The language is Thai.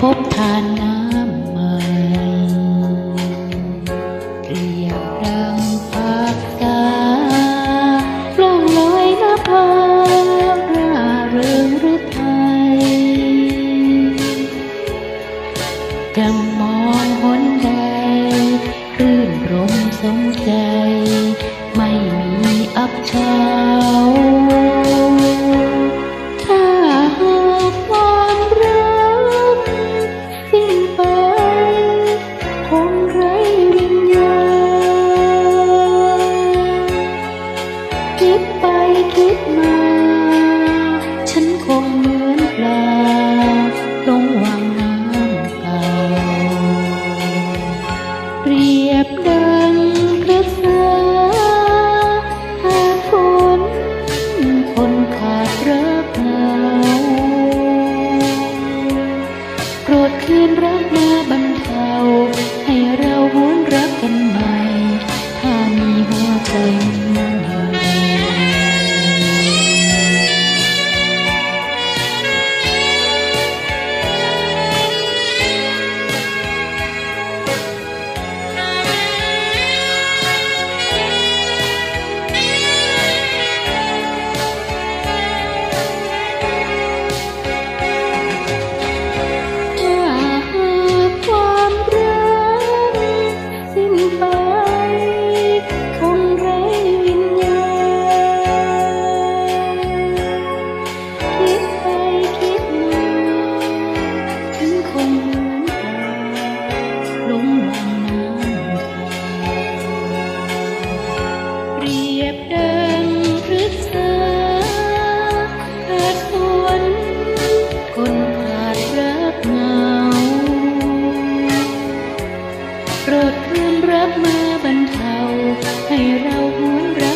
พบทานน้ำใหม่เปรียบรังปากกาล่องลอยนภาราเริงฤทัยจำ คิดไปคิดมา ฉันคงเหมือนปลาลงวังน้ำเก่าเปรียบดังพระสาหาฝนคนขาดรักเหงาโปรดคืนรักมาบรรเทาให้เราหวนรักกันใหม่ ถ้ามีหัวใจ โปรดคืนรักมาบรรเทาให้เราหวน